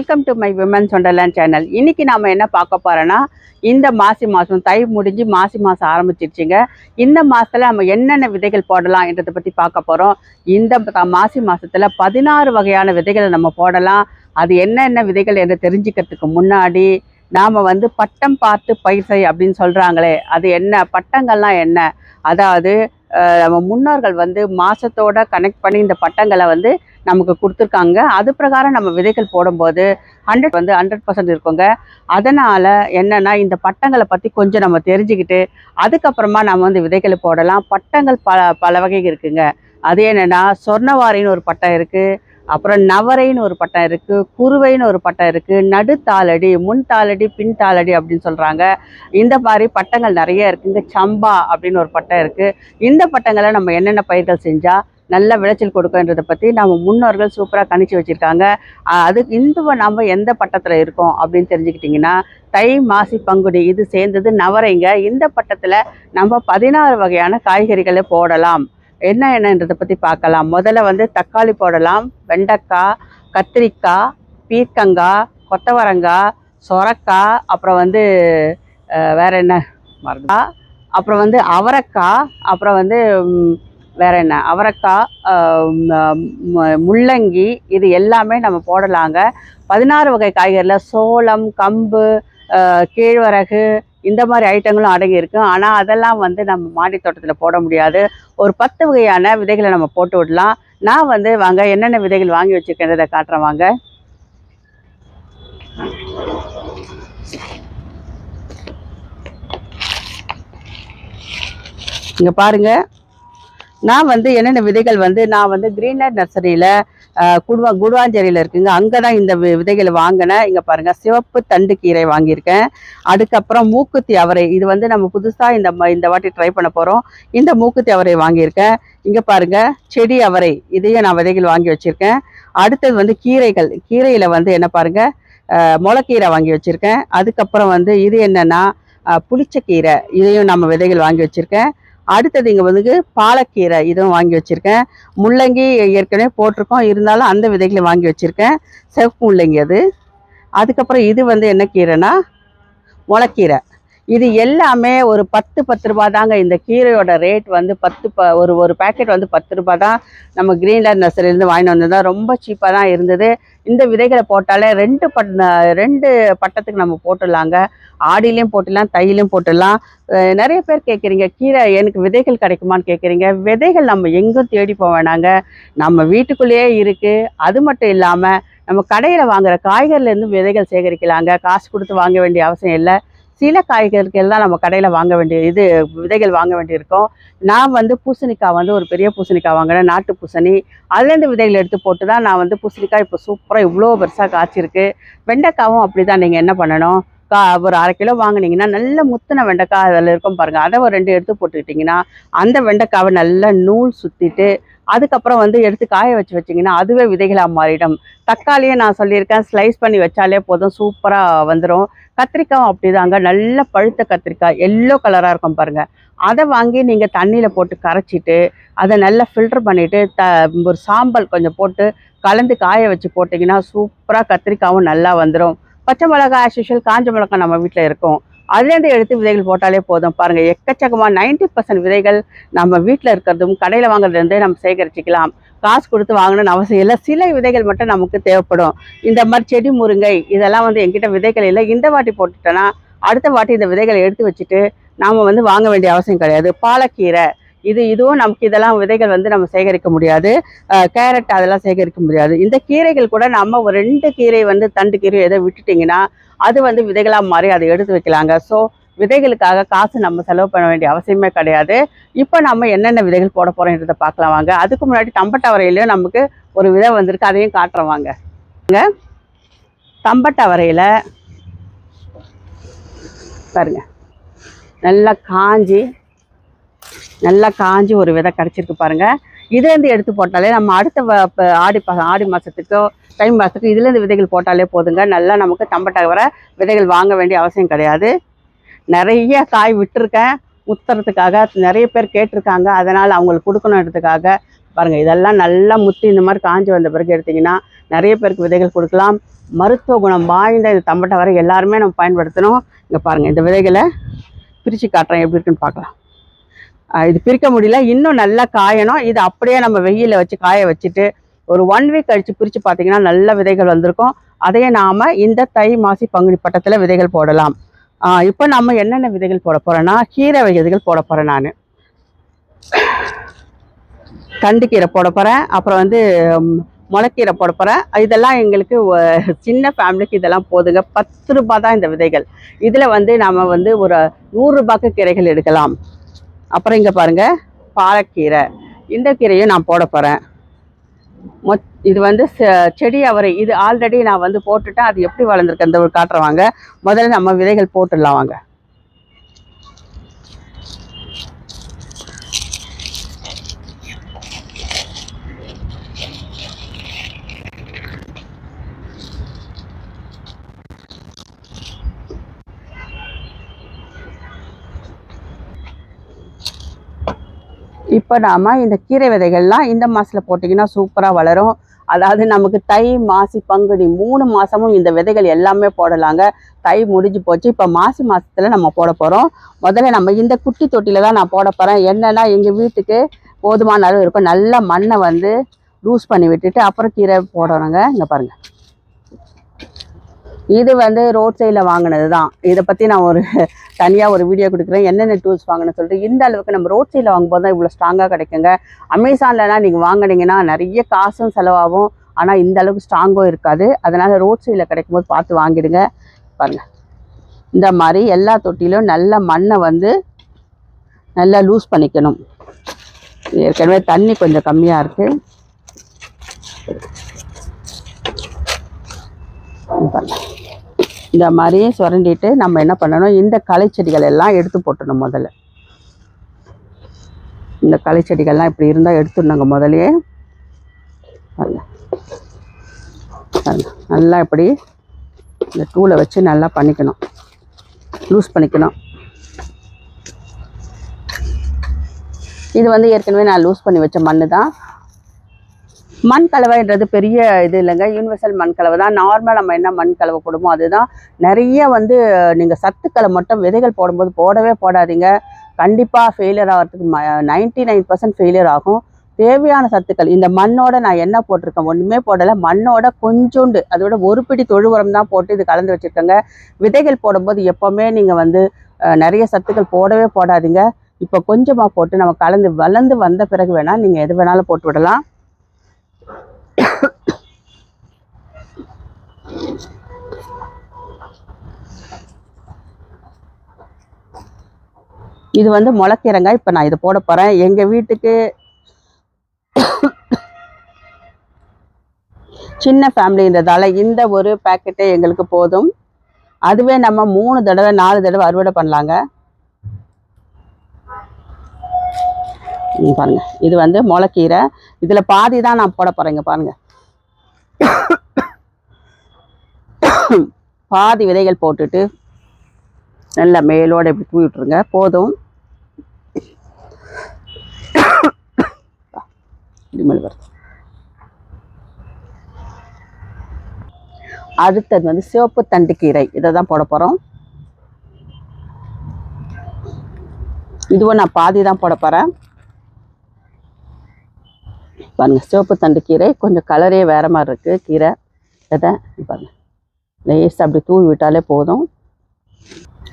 Welcome to my women's wonderland channel இன்றைக்கி நாம் என்ன பார்க்க போகிறோன்னா இந்த மாசி மாதம் தை முடிஞ்சு மாசி மாதம் ஆரம்பிச்சிருச்சுங்க. இந்த மாதத்தில் நம்ம என்னென்ன விதைகள் போடலாம் என்றதை பற்றி பார்க்க போகிறோம் இந்த மாசி மாதத்தில் பதினாறு வகையான விதைகளை நம்ம போடலாம். அது என்னென்ன விதைகள் என்று தெரிஞ்சுக்கிறதுக்கு முன்னாடி நாம் வந்து பட்டம் பார்த்து பயிர் செய் அப்படின்னு சொல்கிறாங்களே அது என்ன பட்டங்கள்லாம் என்ன? அதாவது நம்ம முன்னோர்கள் வந்து மாதத்தோட கனெக்ட் பண்ணி இந்த பட்டங்களை வந்து நமக்கு கொடுத்துருக்காங்க. அது பிரகாரம் நம்ம விதைகள் போடும்போது ஹண்ட்ரட் வந்து ஹண்ட்ரட் பர்சன்ட் இருக்குங்க. அதனால் என்னென்னா இந்த பட்டங்களை பற்றி கொஞ்சம் நம்ம தெரிஞ்சுக்கிட்டு அதுக்கப்புறமா நம்ம வந்து விதைகளை போடலாம். பட்டங்கள் பல பல வகை இருக்குங்க. அது என்னென்னா சொர்ணவாரின்னு ஒரு பட்டம் இருக்குது அப்புறம் நவரைன்னு ஒரு பட்டம் இருக்குது குருவைன்னு ஒரு பட்டம் இருக்குது நடுத்தாளடி முன் தாளடி பின் தாளடி அப்படின்னு சொல்கிறாங்க இந்த மாதிரி பட்டங்கள் நிறைய இருக்குங்க. சம்பா அப்படின்னு ஒரு பட்டம் இருக்குது இந்த பட்டங்களை நம்ம என்னென்ன பயிர்கள் செஞ்சால் நல்ல விளைச்சல் கொடுக்குன்றதை பற்றி நம்ம முன்னோர்கள் சூப்பராக கணிச்சு வச்சுருக்காங்க. அது இந்த நம்ம எந்த பட்டத்தில் இருக்கோம் அப்படின்னு தெரிஞ்சுக்கிட்டிங்கன்னா தை மாசி பங்குனி இது சேர்ந்தது நவரைங்க. இந்த பட்டத்தில் நம்ம பதினாறு வகையான காய்கறிகளை போடலாம். என்ன என்னன்றதை பற்றி பார்க்கலாம். முதல்ல வந்து தக்காளி போடலாம். வெண்டைக்காய் கத்திரிக்காய் பீர்க்கங்காய் கொத்தவரங்காய் சொரக்காய் அப்புறம் வந்து வேறு வேற என்ன? மறந்தா அப்புறம் வந்து அவரைக்காய் அப்புறம் வந்து வேற என்ன? அவரைக்காய் முள்ளங்கி இது எல்லாமே நம்ம போடலாங்க. பதினாறு வகை காய்கறியில் சோளம் கம்பு கேழ்வரகு இந்த மாதிரி ஐட்டங்களும் அடங்கி ஆனால் அதெல்லாம் வந்து நம்ம மாடி தோட்டத்தில் போட முடியாது. ஒரு பத்து வகையான விதைகளை நம்ம போட்டு விடலாம். நான் வந்து வாங்க என்னென்ன விதைகள் வாங்கி வச்சுருக்கேன்றதை காட்டுறேன் வாங்க. இங்கே பாருங்கள் நான் வந்து என்னென்ன விதைகள் வந்து நான் வந்து கிரீன்லேண்ட் நர்சரியில் குடுவா குடுவாஞ்சேரியில் இருக்குங்க. அங்கே தான் இந்த வி- விதைகளை வாங்கினேன் இங்கே பாருங்கள் சிவப்பு தண்டு கீரை வாங்கியிருக்கேன். அதுக்கப்புறம் மூக்குத்தி அவரை இது வந்து நம்ம புதுசாக இந்த ம- இந்த வாட்டி ட்ரை பண்ண போகிறோம் இந்த மூக்குத்தி அவரை வாங்கியிருக்கேன். இங்கே பாருங்கள் செடி அவரை இதையும் நான் விதைகள் வாங்கி வச்சுருக்கேன். அடுத்தது வந்து கீரைகள் கீரையில் வந்து என்ன பாருங்கள் முளைக்கீரை வாங்கி வச்சுருக்கேன். அதுக்கப்புறம் வந்து இது என்னென்னா புளிச்சக்கீரை இதையும் நம்ம விதைகள் வாங்கி வச்சுருக்கேன். அடுத்தது இங்கே வந்து பாலக்கீரை இதுவும் வாங்கி வச்சுருக்கேன். முள்ளங்கி ஏற்கனவே போட்டிருக்கோம். இருந்தாலும் அந்த விதைகளை வாங்கி வச்சுருக்கேன். சிவப்பு முள்ளங்கி அது. அதுக்கப்புறம் இது வந்து என்ன கீரைனா முளைக்கீரை. இது எல்லாமே ஒரு பத்து பத்து ரூபா தாங்க இந்த கீரையோட ரேட் வந்து பத்து ப ஒரு ஒரு பேக்கெட் வந்து பத்து ரூபா தான் நம்ம கிரீன்லேண்ட் நர்சரியிலேருந்து வாங்கிட்டு வந்தது தான் ரொம்ப சீப்பாக தான் இருந்தது. இந்த விதைகளை போட்டாலே ரெண்டு பட் ரெண்டு பட்டத்துக்கு நம்ம போட்டுடலாங்க. ஆடிலையும் போட்டுடலாம் தையிலையும் போட்டுடலாம். நிறைய பேர் கேட்குறீங்க கீரை எனக்கு விதைகள் கிடைக்குமான்னு கேட்குறீங்க. விதைகள் நம்ம எங்கும் தேடி போக வேணாங்க. நம்ம வீட்டுக்குள்ளேயே இருக்குது அது மட்டும் இல்லாமல் நம்ம கடையில் வாங்குகிற காய்கறிலேருந்து விதைகள் சேகரிக்கலாங்க. காசு கொடுத்து வாங்க வேண்டிய அவசியம் இல்லை. சில காய்கறிகள் தான் நம்ம கடையில் வாங்க வேண்டிய இது விதைகள் வாங்க வேண்டியிருக்கும். நான் வந்து பூசணிக்காய் வந்து ஒரு பெரிய பூசணிக்காய் வாங்கினேன் நாட்டு பூசணி. அதுலேருந்து விதைகள் எடுத்து போட்டு தான் நான் வந்து பூசணிக்காய் இப்போ சூப்பராக இவ்வளோ பெருசாக காய்ச்சிருக்கு. வெண்டைக்காவும் அப்படி தான் நீங்கள் என்ன பண்ணணும்? கா ஒரு அரை கிலோ வாங்குனீங்கன்னா நல்ல முத்தின வெண்டைக்காய் அதில் இருக்கும் பாருங்கள் அதை ஒரு ரெண்டு எடுத்து போட்டுக்கிட்டிங்கன்னா அந்த வெண்டைக்காவை நல்லா நூல் சுற்றிட்டு அதுக்கப்புறம் வந்து எடுத்து காய வச்சு வச்சிங்கன்னா அதுவே விதைகளாக மாறிடும். தக்காளியை நான் சொல்லியிருக்கேன் ஸ்லைஸ் பண்ணி வச்சாலே போதும் சூப்பராக வந்துடும் கத்திரிக்காயும் அப்படிதாங்க. நல்ல பழுத்த கத்திரிக்காய் எல்லோ கலராக இருக்கும் பாருங்கள் அதை வாங்கி நீங்கள் தண்ணியில் போட்டு கரைச்சிட்டு அதை நல்லா ஃபில்டர் பண்ணிவிட்டு த ஒரு சாம்பல் கொஞ்சம் போட்டு கலந்து காய வச்சு போட்டிங்கன்னா சூப்பராக கத்திரிக்காவும் நல்லா வந்துடும் பச்சை மிளகா ஆஸ் யூஷுவல் காஞ்ச மிளகாய் நம்ம வீட்டில் இருக்கும். அதுலேருந்து எடுத்து விதைகள் போட்டாலே போதும். பாருங்கள் எக்கச்சக்கமாக நைன்டி பர்சன்ட் விதைகள் நம்ம வீட்டில் இருக்கிறதும் கடையில் வாங்குறதுலேருந்தே நம்ம சேகரிச்சுக்கலாம். காசு கொடுத்து வாங்கணும்னு அவசியம் இல்லை. சில விதைகள் மட்டும் நமக்கு தேவைப்படும். இந்த மாதிரி செடி முருங்கை இதெல்லாம் வந்து என்கிட்ட விதைகள் இல்லை. இந்த வாட்டி போட்டுட்டோன்னா அடுத்த வாட்டி இந்த விதைகளை எடுத்து வச்சுட்டு நாம் வந்து வாங்க வேண்டிய அவசியம் கிடையாது. பாலக்கீரை இது இதுவும் நமக்கு இதெல்லாம் விதைகள் வந்து நம்ம சேகரிக்க முடியாது. கேரட் அதெல்லாம் சேகரிக்க முடியாது. இந்த கீரைகள் கூட நம்ம ஒரு ரெண்டு கீரை வந்து தண்டு கீரை எதை விட்டுட்டிங்கன்னா அது வந்து விதைகளாக மாறி அதை எடுத்து வைக்கலாங்க. ஸோ விதைகளுக்காக காசு நம்ம செலவு பண்ண வேண்டிய அவசியமே கிடையாது. இப்போ நம்ம என்னென்ன விதைகள் போட போகிறோன்றதை பார்க்கலாம் வாங்க. அதுக்கு முன்னாடி தம்பட்டவரையிலையும் நமக்கு ஒரு விதை வந்திருக்கு. அதையும் காட்டுறோம் வாங்க. தம்பட்டவரையில் பாருங்க. நல்லா காஞ்சி நல்லா காஞ்சி ஒரு விதை கிடச்சிருக்கு பாருங்கள் இதுலேருந்து எடுத்து போட்டாலே நம்ம அடுத்த வ- ஆடி ஆடி மாதத்துக்கோ தை மாதத்துக்கு இதுலேருந்து விதைகள் போட்டாலே போதுங்க. நல்லா நமக்கு தம்பட்டவரை விதைகள் வாங்க வேண்டிய அவசியம் கிடையாது. நிறைய காய் விட்டுருக்கேன். முத்துறதுக்காக நிறைய பேர் கேட்டிருக்காங்க. அதனால் அவங்களுக்கு கொடுக்கணுன்றதுக்காக. பாருங்கள் இதெல்லாம் நல்லா முத்தி இந்த மாதிரி காஞ்சி வந்த பிறகு எடுத்திங்கன்னா நிறைய பேருக்கு விதைகள் கொடுக்கலாம். மருத்துவ குணம் வாய்ந்த இந்த தம்பட்டை வரை எல்லாருமே நம்ம பயன்படுத்தணும். இங்கே பாருங்கள் இந்த விதைகளை பிரித்து காட்டுறேன். எப்படி இருக்குன்னு பார்க்கலாம். இது பிரிக்க முடியல. இன்னும் நல்லா காயணும். இது அப்படியே நம்ம வெயிலில் வச்சு காய வச்சுட்டு ஒரு ஒன் வீக் கழிச்சு பிரித்து பார்த்தீங்கன்னா நல்ல விதைகள் வந்திருக்கும். அதையே நாம் இந்த தை மாசி பங்குனி பட்டத்தில் விதைகள் போடலாம். இப்போ நம்ம என்னென்ன விதைகள் போட போகிறோன்னா கீரை விதைகள் போட போகிறேன் நான். தண்டுக்கீரை போட போகிறேன் அப்புறம் வந்து ம், முளைக்கீரை போட போகிறேன் இதெல்லாம் எங்களுக்கு சின்ன ஃபேமிலிக்கு இதெல்லாம் போதுங்க. பத்து ரூபா தான் இந்த விதைகள். இதில் வந்து நாம் வந்து ஒரு நூறுரூபாக்கு கீரைகள் எடுக்கலாம். அப்புறம் இங்கே பாருங்க பாலக்கீரை. இந்த கீரையும் நான் போட போகிறேன் மொத் இது வந்து செடி அவரை இது ஆல்ரெடி நான் வந்து போட்டுட்டேன். அது எப்படி வளர்ந்துருக்கு அந்த ஒரு காட்டுறேன் வாங்க. முதல்ல நம்ம விதைகள் போட்டுடலாம் வாங்க. இப்போ நாம் இந்த கீரை விதைகள்லாம் இந்த மாதத்தில் போட்டிங்கன்னா சூப்பராக வளரும். அதாவது நமக்கு தை மாசி பங்குனி மூணு மாதமும் இந்த விதைகள் எல்லாமே போடலாங்க. தை முடிஞ்சு போச்சு. இப்போ மாசி மாதத்தில் நம்ம போட போகிறோம் முதல்ல நம்ம இந்த குட்டி தொட்டியில் தான் நான் போட போகிறேன் என்னென்னா எங்கள் வீட்டுக்கு போதுமான அளவு இருக்கும். நல்ல மண்ணை வந்து லூஸ் பண்ணி விட்டுட்டு அப்புறம் கீரை போடணுங்க. இங்கே பாருங்கள் இது வந்து ரோட் சைடில் வாங்கினது தான் இதை பற்றி நான் ஒரு தனியாக ஒரு வீடியோ கொடுக்குறேன். என்னென்ன டூல்ஸ் வாங்கணும்னு சொல்லிட்டு இந்த அளவுக்கு நம்ம ரோட் சைடில் வாங்கும்போது தான் இவ்வளோ ஸ்ட்ராங்காக கிடைக்குங்க. அமேசான்லலாம் நீங்கள் வாங்குனீங்கன்னா நிறைய காசும் செலவாகும். ஆனால் இந்த அளவுக்கு ஸ்ட்ராங்கும் இருக்காது. அதனால் ரோட் சைடில் கிடைக்கும் போது பார்த்து வாங்கிடுங்க. பாருங்கள் இந்த மாதிரி எல்லா தொட்டிலும் நல்ல மண்ணை வந்து நல்லா லூஸ் பண்ணிக்கணும். ஏற்கனவே தண்ணி கொஞ்சம் கம்மியாக இருக்குது பாருங்க. இந்த மாதிரி சுரண்டிட்டு நம்ம என்ன பண்ணணும்? இந்த களை செடிகள் எல்லாம் எடுத்து போட்டணும் முதல்ல. இந்த களைச்செடிகள்லாம் இப்படி இருந்தால் எடுத்துடணுங்க முதல்லயே. நல்லா இப்படி இந்த டூலை வச்சு நல்லா பண்ணிக்கணும். லூஸ் பண்ணிக்கணும். இது வந்து ஏற்கனவே நான் லூஸ் பண்ணி வச்ச மண் தான் மண் கலவைன்றது பெரிய இது இல்லைங்க. யூனிவர்சல் மண் கலவை தான். நார்மலாக நம்ம என்ன மண் கலவை போடுமோ அதுதான். நிறைய வந்து நீங்கள் சத்துக்களை மட்டும் விதைகள் போடும்போது போடவே போடாதீங்க. கண்டிப்பாக ஃபெயிலியர் ஆகிறதுக்கு நைன்டி நைன் பர்சன்ட் ஃபெயிலியர் ஆகும். தேவையான சத்துக்கள் இந்த மண்ணோட நான் என்ன போட்டிருக்கேன்? ஒன்றுமே போடலை. மண்ணோட கொஞ்சோண்டு அதோட ஒரு பிடி தொழு உரம் தான் போட்டு இது கலந்து வச்சுருக்கேங்க. விதைகள் போடும்போது எப்போவுமே நீங்கள் வந்து நிறைய சத்துக்கள் போடவே போடாதீங்க. இப்போ கொஞ்சமாக போட்டு நம்ம கலந்து வளர்ந்து வந்த பிறகு வேணால் நீங்கள் எது வேணாலும் போட்டு விடலாம். இது வந்து முளைக்கீரைங்க. இப்போ நான் இது போட போகிறேன் எங்கள் வீட்டுக்கு சின்ன ஃபேமிலின்றதால இந்த ஒரு பேக்கெட்டே எங்களுக்கு போதும். அதுவே நம்ம மூணு தடவை நாலு தடவை அறுவடை பண்ணலாங்க. இங்க பாருங்க. இது வந்து முளைக்கீரை. இதில் பாதி தான் நான் போட போகிறேங்க பாருங்க. பாதி விதைகள் போட்டுட்டு நல்லா மேலோடு இப்படி தூவி விட்ருங்க போதும். இனிமேல் வருது. அடுத்தது வந்து சிவப்பு தண்டு கீரை. இதை தான் போட போகிறோம் இதுவும் நான் பாதி தான் போட போகிறேன் பாருங்க சிவப்பு தண்டு கீரை கொஞ்சம் கலரே வேற மாதிரி இருக்குது கீரை. எதை? பாருங்க. லேஸ் அப்படி தூவி விட்டாலே போதும்.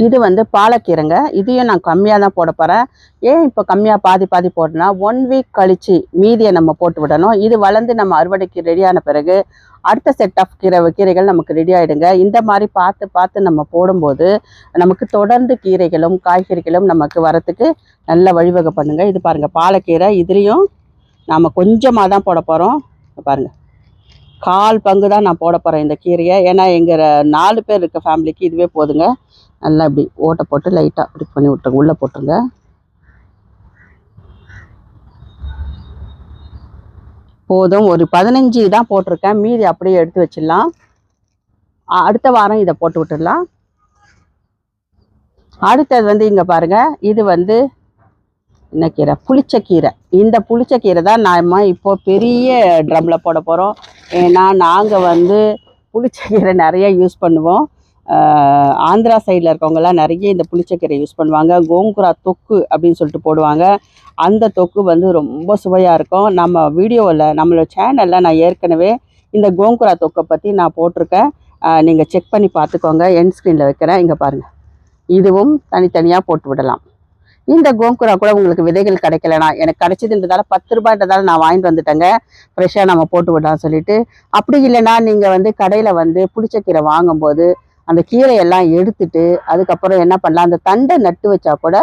இது வந்து பாலக்கீரைங்க. இதையும் நான் கம்மியாக தான் போட போகிறேன் ஏன் இப்போ கம்மியாக பாதி பாதி போடுறேன்னா ஒன் வீக் கழிச்சு மீதியை நம்ம போட்டு விடணும். இது வளர்ந்து நம்ம அறுவடைக்கு ரெடியான பிறகு அடுத்த செட் ஆஃப் கீரை கீரைகள் நமக்கு ரெடி ஆகிடுங்க இந்த மாதிரி பார்த்து பார்த்து நம்ம போடும்போது நமக்கு தொடர்ந்து கீரைகளும் காய்கறிகளும் நமக்கு வரத்துக்கு நல்ல வழிவகை பண்ணுங்கள் இது பாருங்கள் பாலக்கீரை இதுலேயும் நாம் கொஞ்சமாக தான் போட போகிறோம் பாருங்கள் கால் பங்கு தான் நான் போட போகிறேன் இந்த கீரையை. ஏன்னா எங்கள் நாலு பேர் இருக்க ஃபேமிலிக்கு இதுவே போதுங்க. நல்லா இப்படி ஓட்டை போட்டு லைட்டாக இப்படி பண்ணி விட்டுருங்க. உள்ளே போட்டுருங்க. போதும். ஒரு பதினஞ்சு தான் போட்டிருக்கேன். மீதி அப்படியே எடுத்து வச்சிடலாம். அடுத்த வாரம் இதை போட்டு விட்டுடலாம். அடுத்தது வந்து இங்கே பாருங்கள் இது வந்து என்ன கீரை? புளிச்சக்கீரை இந்த புளிச்ச கீரை தான் நாம இப்போ பெரிய ட்ரம்மில் போட போகிறோம் ஏன்னா நாங்கள் வந்து புளிச்ச கீரை நிறைய யூஸ் பண்ணுவோம். ஆந்திரா சைடில் இருக்கவங்கலாம் நிறைய இந்த புளிச்சக்கீரை யூஸ் பண்ணுவாங்க. கோங்குரா தொக்கு அப்படின்னு சொல்லிட்டு போடுவாங்க. அந்த தொக்கு வந்து ரொம்ப சுவையாக இருக்கும். நம்ம வீடியோவில் நம்மளோட சேனலில் நான் ஏற்கனவே இந்த கோங்குரா தொக்கை பற்றி நான் போட்டிருக்கேன். நீங்கள் செக் பண்ணி பார்த்துக்கோங்க. என் ஸ்க்ரீனில் வைக்கிறேன். இங்கே பாருங்கள் இதுவும் தனித்தனியாக போட்டு விடலாம். இந்த கோங்குரா கூட உங்களுக்கு விதைகள் கிடைக்கலனா எனக்கு கிடைச்சதுன்றதால பத்து ரூபாய்ன்றதால நான் வாங்கிட்டு வந்துட்டேங்க. ஃப்ரெஷ்ஷாக நம்ம போட்டு விடலாம் சொல்லிட்டு. அப்படி இல்லைன்னா நீங்கள் வந்து கடையில் வந்து புளிச்சக்கீரை வாங்கும்போது அந்த கீரையெல்லாம் எடுத்துட்டு அதுக்கப்புறம் என்ன பண்ணலாம்? அந்த தண்டை நட்டு வச்சா கூட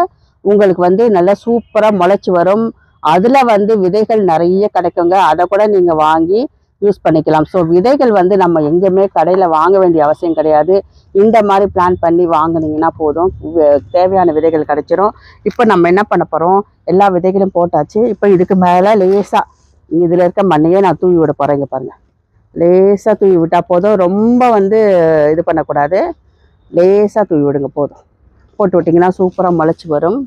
உங்களுக்கு வந்து நல்லா சூப்பராக முளைச்சி வரும். அதில் வந்து விதைகள் நிறைய கிடைக்குங்க. அதை கூட நீங்கள் வாங்கி யூஸ் பண்ணிக்கலாம். ஸோ விதைகள் வந்து நம்ம எங்கேயுமே கடையில் வாங்க வேண்டிய அவசியம் கிடையாது. இந்த மாதிரி பிளான் பண்ணி வாங்கினீங்கன்னா போதும். தேவையான விதைகள் கிடைச்சிரும். இப்போ நம்ம என்ன பண்ண போகிறோம் எல்லா விதைகளும் போட்டாச்சு. இப்போ இதுக்கு மேலே லேசாக இதில் இருக்க மண்ணையே நான் தூவி விட போகிறேன் இங்கே பாருங்கள் லேசாக தூவி விட்டால் போதும். ரொம்ப வந்து இது பண்ணக்கூடாது. லேசாக தூவி விடுங்க போதும். போட்டு விட்டிங்கன்னா சூப்பராக முளைச்சி வரும்.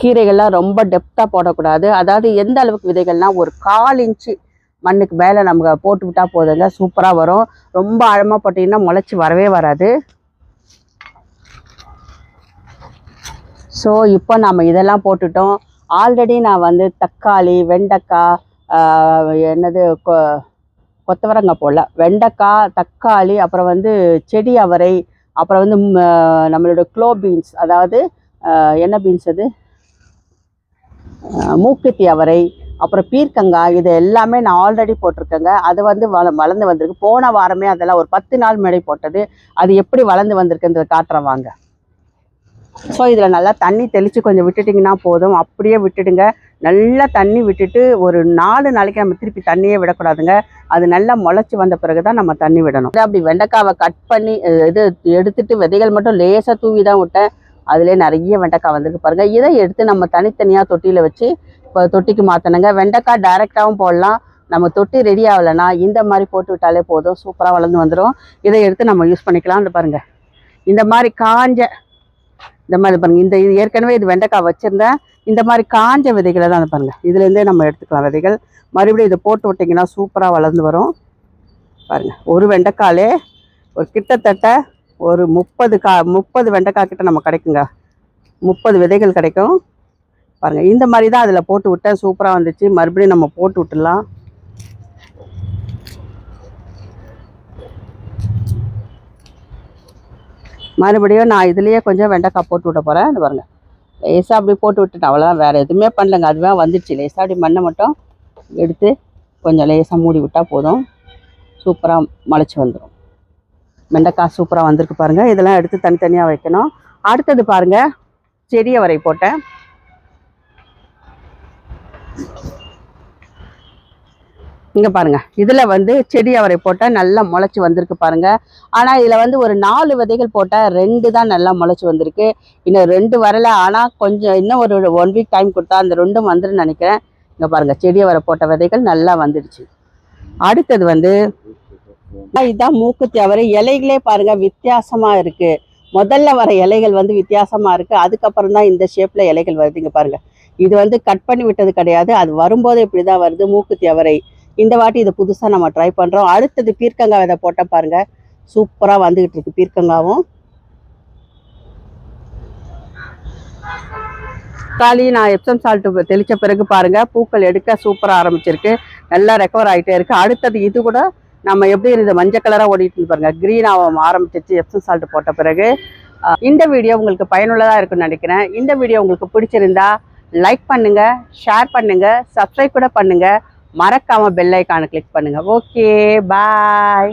கீரைகள்லாம் ரொம்ப டெப்த்தாக போடக்கூடாது. அதாவது எந்த அளவுக்கு விதைகள்னால் ஒரு கால் இன்ச்சு மண்ணுக்கு மேலே நம்ம போட்டு விட்டால் போதுங்க. சூப்பராக வரும். ரொம்ப ஆழமாக போட்டிங்கன்னா முளைச்சி வரவே வராது. ஸோ இப்போ நம்ம இதெல்லாம் போட்டுட்டோம். ஆல்ரெடி நான் வந்து தக்காளி வெண்டைக்காய் என்னது கொ கொத்தவரங்காய் போடல. வெண்டைக்காய் தக்காளி அப்புறம் வந்து செடி அவரை அப்புறம் வந்து நம்மளோட க்ளோ பீன்ஸ் அதாவது என்ன பீன்ஸ் அது? மூக்குத்தி அவரை அப்புறம் பீர்க்கங்காய் இது எல்லாமே நான் ஆல்ரெடி போட்டிருக்கேங்க. அது வந்து வள வளர்ந்து வந்திருக்கு. போன வாரமே அதெல்லாம் ஒரு பத்து நாள் முன்னாடி போட்டது. அது எப்படி வளர்ந்து வந்திருக்குன்றத காட்டுறேன் வாங்க. ஸோ இதில் நல்லா தண்ணி தெளித்து கொஞ்சம் விட்டுட்டிங்கன்னா போதும். அப்படியே விட்டுடுங்க. நல்லா தண்ணி விட்டுட்டு ஒரு நாலு நாளைக்கு நம்ம திருப்பி தண்ணியே விடக்கூடாதுங்க. அது நல்லா முளைச்சி வந்த பிறகு தான் நம்ம தண்ணி விடணும். அப்படி வெண்டைக்காவை கட் பண்ணி இது எடுத்துட்டு விதைகள் மட்டும் லேசாக தூவி தான் விட்டேன். அதிலே நிறைய வெண்டைக்காய் வந்திருக்கு பாருங்க. இதை எடுத்து நம்ம தனித்தனியாக தொட்டியில் வச்சு இப்போ தொட்டிக்கு மாற்றணுங்க வெண்டைக்காய் டைரெக்டாகவும் போடலாம். நம்ம தொட்டி ரெடி ஆகலைன்னா இந்த மாதிரி போட்டு விட்டாலே போதும். சூப்பராக வளர்ந்து வந்துடும் இதை எடுத்து நம்ம யூஸ் பண்ணிக்கலாம். இந்த பாருங்கள் இந்த மாதிரி காஞ்ச இந்த மாதிரி பாருங்க. இந்த இது ஏற்கனவே இது வெண்டைக்காய் வச்சுருந்தேன் இந்த மாதிரி காஞ்ச விதைகளை தான் பாருங்கள் இதுலேருந்தே நம்ம எடுத்துக்கலாம் விதைகள். மறுபடியும் இதை போட்டு விட்டிங்கன்னா சூப்பராக வளர்ந்து வரும். பாருங்கள் ஒரு வெண்டைக்காலே ஒரு கிட்டத்தட்ட ஒரு முப்பது கா முப்பது வெண்டைக்காய் கிட்ட நம்ம கிடைக்குங்க. முப்பது விதைகள் கிடைக்கும். பாருங்கள் இந்த மாதிரி தான் அதில் போட்டு விட்டேன். சூப்பராக வந்துச்சு. மறுபடியும் நம்ம போட்டு விட்டுடலாம். மறுபடியும் நான் இதுலேயே கொஞ்சம் வெண்டைக்காய் போட்டு விட போகிறேன் இது பாருங்கள் லேசாக அப்படி போட்டு விட்டுட்டேன். அவ்வளோதான் வேறு எதுவுமே பண்ணலங்க. அதுவே வந்துடுச்சு லேசாக அப்படி மண்ணை மட்டும் எடுத்து கொஞ்சம் லேசாக மூடி விட்டால் போதும். சூப்பராக முளைச்சி வந்துடும் வெண்டைக்காய் சூப்பராக வந்திருக்கு பாருங்கள் இதெல்லாம் எடுத்து தனித்தனியாக வைக்கணும். அடுத்தது பாருங்கள் செடியை வரை போட்டேன் இங்கே பாருங்கள் இதில் வந்து செடி அவரை போட்டால் நல்லா முளைச்சி வந்திருக்கு பாருங்கள் ஆனால் இதில் வந்து ஒரு நாலு விதைகள் போட்டால் ரெண்டு தான் நல்லா முளைச்சி வந்திருக்கு. இன்னும் ரெண்டு வரல. ஆனால் கொஞ்சம் இன்னும் ஒரு ஒன் வீக் டைம் கொடுத்தா அந்த ரெண்டும் வந்துருன்னு நினைக்கிறேன். இங்கே பாருங்கள் செடி அவரை போட்ட விதைகள் நல்லா வந்துடுச்சு. அடுத்தது வந்து இதான் மூக்குத்தி. அவரை இலைகளே பாருங்க வித்தியாசமா இருக்கு. முதல்ல வர இலைகள் வந்து வித்தியாசமா இருக்கு. அதுக்கப்புறம் தான் இந்த ஷேப்ல இலைகள் வருது. இங்க பாருங்க. இது வந்து கட் பண்ணி விட்டது கிடையாது. அது வரும்போது இப்படிதான் வருது மூக்குத்தி அவரை. இந்த வாட்டி இது புதுசா நம்ம ட்ரை பண்றோம். அடுத்தது பீர்க்கங்காய் விதை போட்ட பாருங்க. சூப்பரா வந்துகிட்டு இருக்கு பீர்க்கங்காவும். தக்காளி நான் எப்சம் சால்ட் தெளிச்ச பிறகு பாருங்க. பூக்கள் எடுக்க சூப்பரா ஆரம்பிச்சிருக்கு. நல்லா ரெக்கவர் ஆயிட்டே இருக்கு. அடுத்தது இது கூட நம்ம எப்படி இருந்த மஞ்சள் கலராக ஓடிட்டு இருந்து பாருங்கள் green ஆரம்பிச்சிச்சு எப்சம் சால்ட் போட்ட பிறகு. இந்த வீடியோ உங்களுக்கு பயனுள்ளதாக இருக்கும்னு நினைக்கிறேன். இந்த வீடியோ உங்களுக்கு பிடிச்சிருந்தா லைக் பண்ணுங்க ஷேர் பண்ணுங்க சப்ஸ்கிரைப் கூட பண்ணுங்க. மறக்காமல் பெல் ஐக்கானை கிளிக் பண்ணுங்க. Okay bye